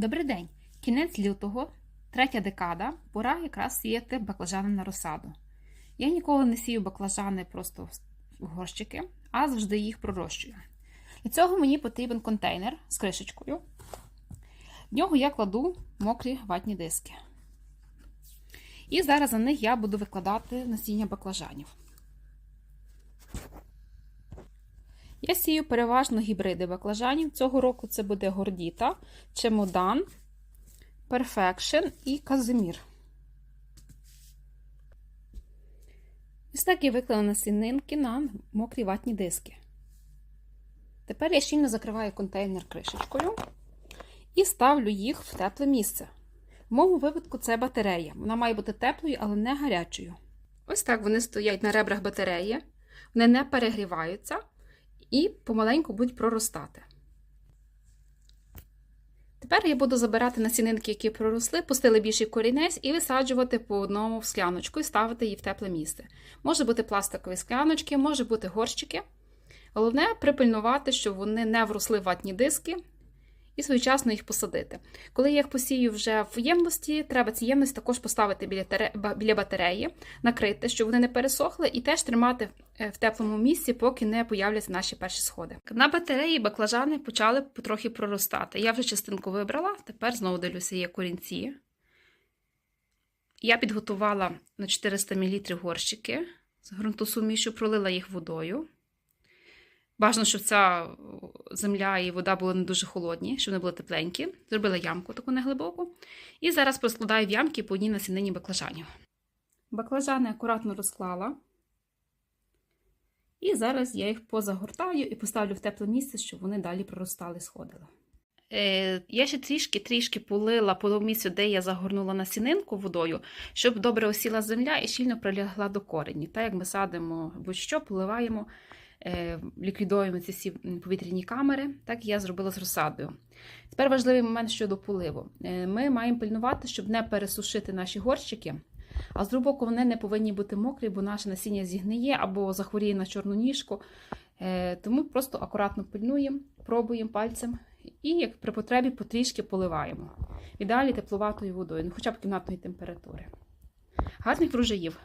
Добрий день! Кінець лютого, третя декада, пора якраз сіяти баклажани на розсаду. Я ніколи не сію баклажани просто в горщики, а завжди їх пророщую. Для цього мені потрібен контейнер з кришечкою. В нього я кладу мокрі ватні диски. І зараз на них я буду викладати насіння баклажанів. Я переважно гібриди баклажанів. Цього року це буде гордіта, чемодан, перфекшн і казимір. Ось так я виклала на мокрі ватні диски. Тепер я щільно закриваю контейнер кришечкою і ставлю їх в тепле місце. В моєму випадку це батарея. Вона має бути теплою, але не гарячою. Ось так вони стоять на ребрах батареї, вони не перегріваються і помаленьку будуть проростати. Тепер я буду забирати насінинки, які проросли, пустили більший корінець, і висаджувати по одному в скляночку і ставити її в тепле місце. Може бути пластикові скляночки, може бути горщики. Головне припильнувати, щоб вони не вросли ватні диски і своєчасно їх посадити. Коли я їх посію вже в ємності, треба ці ємності також поставити біля, біля батареї, накрити, щоб вони не пересохли, і теж тримати в теплому місці, поки не появляться наші перші сходи. На батареї баклажани почали потрохи проростати. Я вже частинку вибрала, тепер знову дивлюся, є корінці. Я підготувала на 400 мл горщики з ґрунтосумішу, пролила їх водою. Бажано, щоб ця земля і вода були не дуже холодні, щоб вони були тепленькі. Зробила ямку таку неглибоку. І зараз розкладаю в ямки по одній насінині баклажанів. Баклажани акуратно розклала. І зараз я їх позагортаю і поставлю в тепле місце, щоб вони далі проростали сходили. Е, я ще трішки-трішки полила по тому місцю, де я загорнула насінинку водою, щоб добре осіла земля і щільно прилягла до корені. Так як ми садимо будь-що, поливаємо ліквідуємо ці всі повітряні камери, так я зробила з розсадою. Тепер важливий момент щодо поливу. Ми маємо пильнувати, щоб не пересушити наші горщики, а з другого боку вони не повинні бути мокрі, бо наше насіння зігниє або захворіє на чорну ніжку. Тому просто акуратно пильнуємо, пробуємо пальцем і, як при потребі, потрішки поливаємо. Ідеалі тепловатою водою, ну хоча б кімнатної температури. Гарних врожаїв!